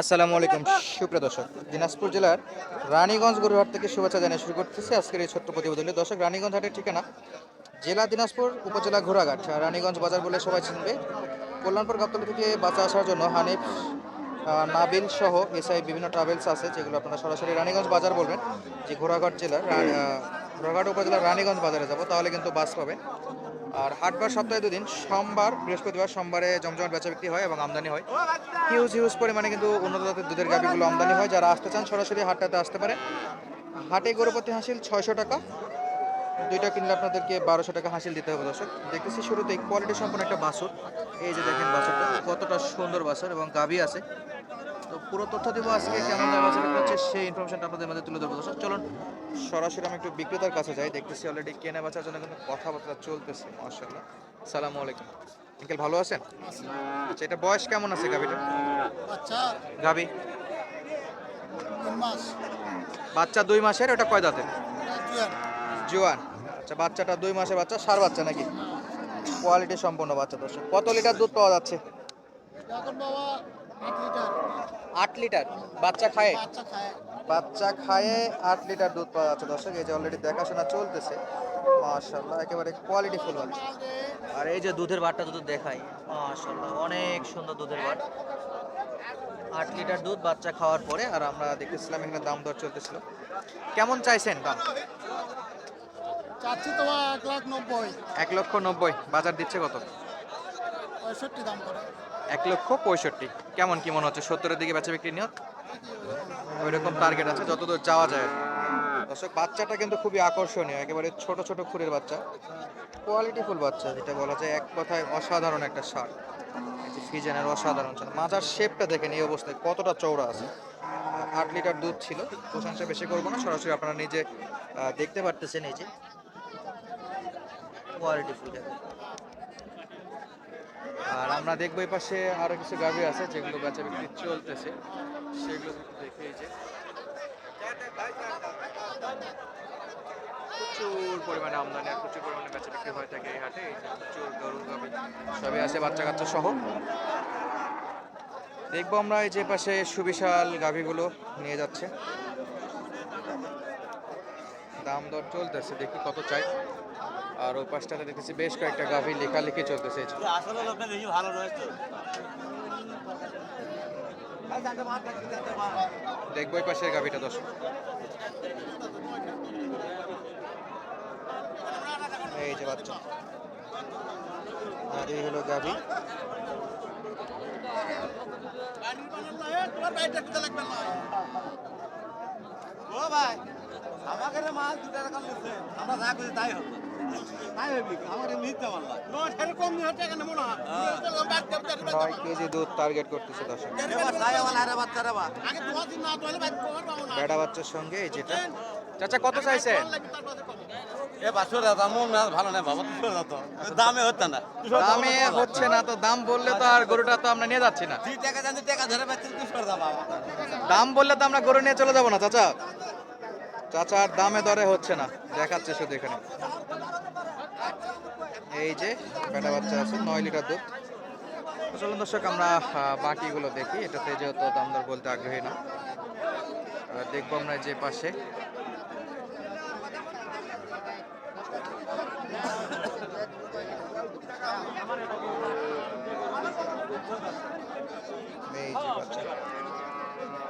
আসসালামু আলাইকুম, সুপ্রিয় দর্শক। দিনাজপুর জেলার রানীগঞ্জ গরুহাট থেকে শুভেচ্ছা জানিয়ে শুরু করতেছি আজকের এই ছোট্ট প্রতিবেদনে দর্শক, রানীগঞ্জ হাটের ঠিকানা জেলা দিনাজপুর উপজেলা ঘোড়াঘাট, রানীগঞ্জ বাজার বলে সবাই চিনবে। কল্যাণপুর গাবতলী থেকে বাঁচা আসার জন্য হানিফ নাবিল সহ এসআই বিভিন্ন ট্রাভেলস আছে, যেগুলো আপনারা সরাসরি রানীগঞ্জ বাজার বলবেন। যে ঘোড়াঘাট জেলার ঘোড়াঘাট উপজেলার রানীগঞ্জ বাজারে যাব, তাহলে কিন্তু বাস পাবেন। আর হাটবার সপ্তাহে দুদিন, সোমবার, বৃহস্পতিবার সোমবারে জমজমাট বেচা বিক্রি হয় এবং আমদানি হয়। হিউজ হিউজ পরিমাণে কিন্তু উন্নত জাতের দুধের গাভিগুলো আমদানি হয়, যারা আসতে চান সরাসরি হাটটাতে আসতে পারে। হাটে গরুপতি হাসিল ছয়শো টাকা। দুইটা কিনলে আপনাদেরকে বারোশো টাকা হাসিল দিতে হবে দর্শক। দেখতেছি শুরুতেই কোয়ালিটি সম্পন্ন একটা বাছুর। এই যে দেখেন বাছুরটা, কতটা সুন্দর বাছুর এবং গাভি আছে। তো পুরো তথ্য দিব আজকে কেমন দাম আছে হচ্ছে সেই ইনফরমেশনটা আপনাদের মধ্যে তুলে ধরবো। দর্শক চলুন। সরাসরি আমি একটু বিক্রেতার কাছে যাই দেখতেছি অলরেডি কেনা বেচার জন্য কিন্তু কথাবার্তা চলতেছে মার্শাল্লাহ সালামু আলাইকুম। আঙ্কেল ভালো আছেন? আচ্ছা এটা বয়স কেমন আছে গাভিটা গাভি? বাচ্চা দুই মাসের ওটা কয় দাঁতের? জোয়ান। আচ্ছা বাচ্চাটা দুই মাসের বাচ্চা সার বাচ্চা নাকি? কোয়ালিটি সম্পন্ন বাচ্চা দর্শক। কত লিটার দুধ পাওয়া যাচ্ছে? আট লিটার। বাচ্চা খায়? বাচ্চা খায়। আট লিটার দুধ পাওয়া যাচ্ছে দর্শক এই যে অলরেডি দেখাশোনা চলতেছে। মাশাল্লাহ একেবারে কোয়ালিটি ফুল বাচ্চা আর এই যে দুধের বাটটা দুধ দেখাই মাশাল্লাহ অনেক সুন্দর দুধের বাট। আট লিটার দুধ বাচ্চা খাওয়ার পরে আর আমরা দেখতেছিলাম এখানে দাম দর চলতেছিল। কেমন চাইছেন দাম? চাচ্ছি তোমার এক লাখ নব্বই। এক লক্ষ নব্বই বাজার দিচ্ছে কত? পঁয়ষট্টি দাম করে। এক লক্ষ পঁয়ষট্টি। কেমন কি মনে হচ্ছে? সত্তরের দিকে বেচা বিক্রি নিয়ত? ওই রকম টার্গেট আছে, যতদূর যাওয়া যায় দর্শক, বাচ্চাটা কিন্তু খুবই আকর্ষণীয়, একেবারে ছোট ছোট খুরের বাচ্চা। কোয়ালিটিফুল বাচ্চা, যেটা বলা যায় এক কথায় অসাধারণ একটা সার। ফিজেনের অসাধারণ সার। মাজার শেপটা দেখেন, এই অবস্থায় কতটা চওড়া আছে। আট লিটার দুধ ছিল প্রশংসা বেশি করব না, সরাসরি আপনারা নিজে দেখতে পারতেছেন এই যে কোয়ালিটিফুল দেখেন। আর আমরা দেখব এই পাশে আরও কিছু গাভি আছে যেগুলো বেচা বিক্রি চলতেছে। সেগুলো দেখে যে প্রচুর পরিমাণে আমদানি প্রচুর পরিমাণে বিক্রি থাকে হাটে। আছে, বাচ্চা কাচ্চা সহ। দেখব আমরা এই যে পাশে সুবিশাল গাভিগুলো নিয়ে যাচ্ছে। দাম দর চলতেছে দেখি কত চাই। আর ওই পাশটাতে দেখতেছি বেশ কয়েকটা গাভি লেখালেখি চলতেছে। দেখব এই পাশের গাভীটা দশ এই যে বাচ্চা। আর এই হলো গাভি। আমাকে মাল টাকা নিচ্ছে। আমরা যা করি তাই হবে। তাই হবে আমাকে নিতে পারলাম কম হচ্ছে এখানে নয় কেজি দুধ টার্গেট করতেছে দশ তাই আমার আরে বাচ্চা রে বা। আগে দু দিন না তো হলে বাইক কমার পাবো না। বেড়া বাচ্চার সঙ্গে যেটা। চাচা কত চাইছেন এ বাছুর দাদা মন ভালো না বাবা তুই সরে দামে হচ্ছে না। দামে হচ্ছে না তো দাম বললে তো আর গরুটা তো আমরা নিয়ে যাচ্ছি না। টাকা টাকা ধরে পাচ্ছিস তুই সরে দা বাবা। দাম বললে তো আমরা গরু নিয়ে চলে যাব না চাচা। চাচার দামে দরে হচ্ছে না। দেখাচ্ছে শুধু এখানে। এই যে, বেটা বাচ্চা আছে, নয় লিটার দুধ। চলুন দর্শক, আমরা বাকিগুলো দেখি। এটাতে যেহেতু দাম দর বলতে আগ্রহী না দেখব আমরা যে পাশে।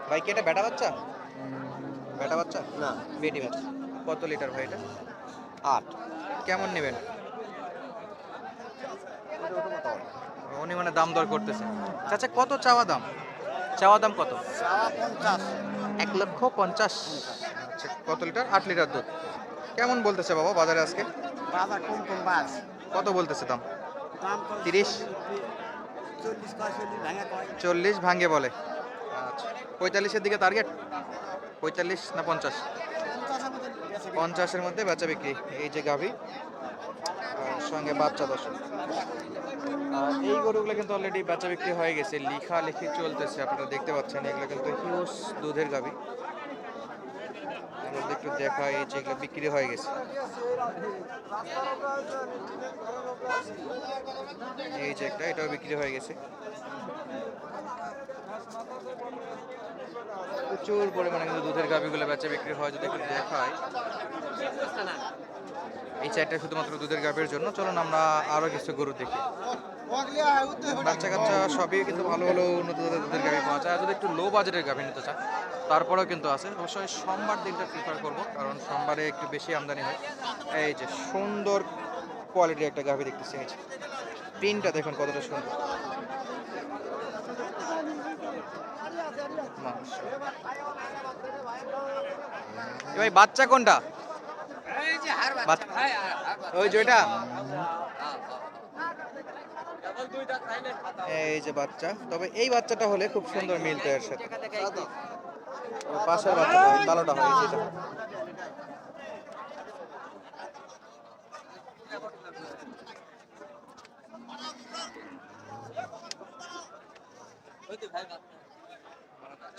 ভাই, কি এটা বেটা বাচ্চা? বেটা বাচ্চা? না। বেটি বাচ্চা। কত লিটার ভাই এটা? আট। কেমন নেবেন? উনি মানে দাম দর করতেছে। চাচা কত চাওয়া দাম? চাওয়া দাম কত? এক লক্ষ পঞ্চাশ। আচ্ছা কত লিটার? আট লিটার দুধ। কেমন বলতেছে বাবা বাজারে আজকে? বাজার কম কম বাস কত বলতেছে দাম? তিরিশ। চল্লিশ ভাঙা বলে। আচ্ছা পঁয়তাল্লিশের দিকে টার্গেট পঁয়তাল্লিশ না পঞ্চাশ? পঞ্চাশের মধ্যে বেচা বিক্রি, এই যে গাভি সঙ্গে বাচ্চা দশ এই গরুগুলো কিন্তু অলরেডি বেচা বিক্রি হয়ে গেছে লিখা লিখি চলতেছে, আপনারা দেখতে পাচ্ছেন, এগুলো কিন্তু হিউজ দুধের গাভি। একটু দেখা এই যে এগুলো বিক্রি হয়ে গেছে। এই যে একটা, এটাও বিক্রি হয়ে গেছে। প্রচুর পরিমাণে কিন্তু দুধের গাভিগুলো বেচা বিক্রি হয় যদি একটু দেখায় এই চারটা শুধুমাত্র দুধের গাভীর জন্য। চলুন আমরা আরও কিছু গরু দেখি। বাচ্চা কাচ্চা সবই কিন্তু ভালো ভালো উন্নত দুধের গাভী পাওয়া যায়। যদি একটু লো বাজেটের গাভী নিতে চান, তারপরেও কিন্তু আছে। অবশ্যই সোমবার দিনটা প্রিফার করব, কারণ সোমবারে একটু বেশি আমদানি হয়। এই যে সুন্দর কোয়ালিটির একটা গাভী দেখতেছি, এই যে। প্রিন্টটা দেখুন কতটা সুন্দর মাশাআল্লাহ। এ ভাই বাচ্চা কোনটা? ওই যে ওইটা? এই যে বাচ্চা। তবে এই বাচ্চাটা হলে খুব সুন্দর মিলতো এর সাথে। পাশের বাচ্চাটা কালোটা হয় যেটা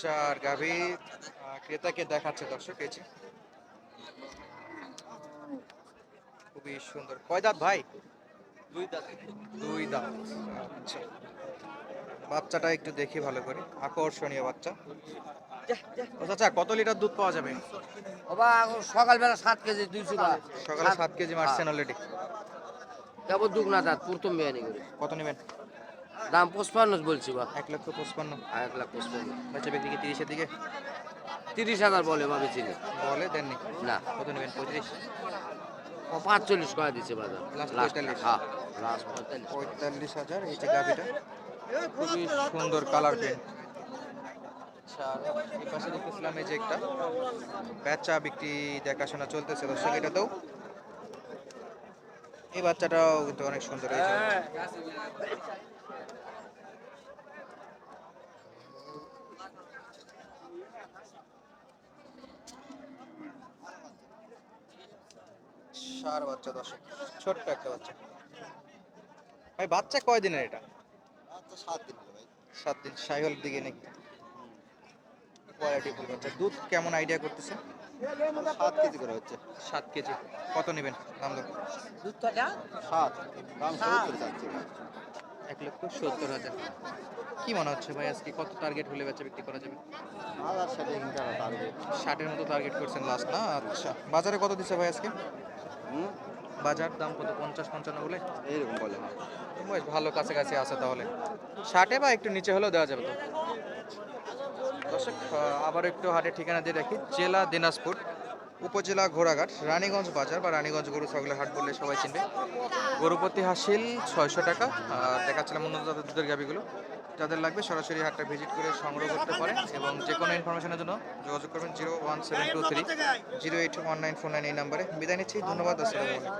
চার গাভী। ক্রেতাকে দেখাচ্ছে দর্শক এই যে খুবই সুন্দর। কয় দাঁত ভাই? দুই দাঁত। আচ্ছা। বাচ্চাটা একটু দেখি ভালো করে। আকর্ষণীয় বাচ্চা। ও চাচা কত লিটার দুধ পাওয়া যাবে? বাবা সকালবেলা সাত কেজি দুইশো সকালে সাত কেজি মারছেন অলরেডি কেবল দুগ না দাঁত প্রথম বেয়ানি করে। কত নেবেন? দাম পঁচপান্ন বলছি বা এক লক্ষ পঁচপান্ন। এক লাখ পঁচপান্ন। বাচ্চা ব্যক্তি কি তিরিশের দিকে? তিরিশ হাজার বলে ভাবে চিনি বলে দেননি? না। কত নেবেন? পঁয়ত্রিশ? পাঁচচল্লিশ করে দিচ্ছে বাজার। লাস্ট 45 হ্যাঁ পঁয়তাল্লিশ হাজার এই যে গাভিটা। খুবই সুন্দর কালার আচ্ছা এই পাশে দেখতেছিলাম এই যে একটা বেচা বিক্রি দেখাশোনা চলতেছে দর্শক এটাতেও। এই বাচ্চাটাও কিন্তু অনেক সুন্দর এই সার বাচ্চা দর্শক ছোট্ট একটা বাচ্চা। ভাই বাচ্চা কয় দিনের এটা সাত দিন ভাই। সাত দিন। সাইহল দিকে নাকি? কোয়ালিটি ফুল বাচ্চা। দুধ কেমন আইডিয়া করতেছে সাত কেজি করে হচ্ছে। সাত কেজি। কত নেবেন? দাম দর? সাত। দাম সত্তর চাচ্ছি এক লক্ষ সত্তর হাজার। কি মনে হচ্ছে ভাই আজকে? কত টার্গেট হলে বেচা বিক্রি করা যাবে? ষাটের মতো টার্গেট করছেন লাস্ট না? আচ্ছা। বাজারে কত দিচ্ছে ভাই আজকে? বাজার দাম কত? পঞ্চাশ পঞ্চান্ন বলে? এইরকম বলে হ্যাঁ। বেশ ভালো কাছাকাছি আছে তাহলে। ষাটে বা একটু নিচে হলেও দেওয়া যাবে তো? দর্শক আবার একটু হাটের ঠিকানা দিয়ে রাখি। জেলা দিনাজপুর উপজেলা ঘোড়াঘাট রানীগঞ্জ বাজার বা রানীগঞ্জ গরু ছাগলের হাট বললে সবাই চিনবে। গরুপতি হাসিল ছয়শো টাকা। আর দেখাচ্ছিলাম উন্নত জাতের দুধের গাভিগুলো যাদের লাগবে সরাসরি হাটটা ভিজিট করে সংগ্রহ করতে পারেন এবং যে কোনো ইনফরমেশনের জন্য যোগাযোগ করবেন zero one seven two three, zero eight one nine four nine এই নাম্বারে। বিদায় নিচ্ছি, ধন্যবাদ, আসসালামু আলাইকুম।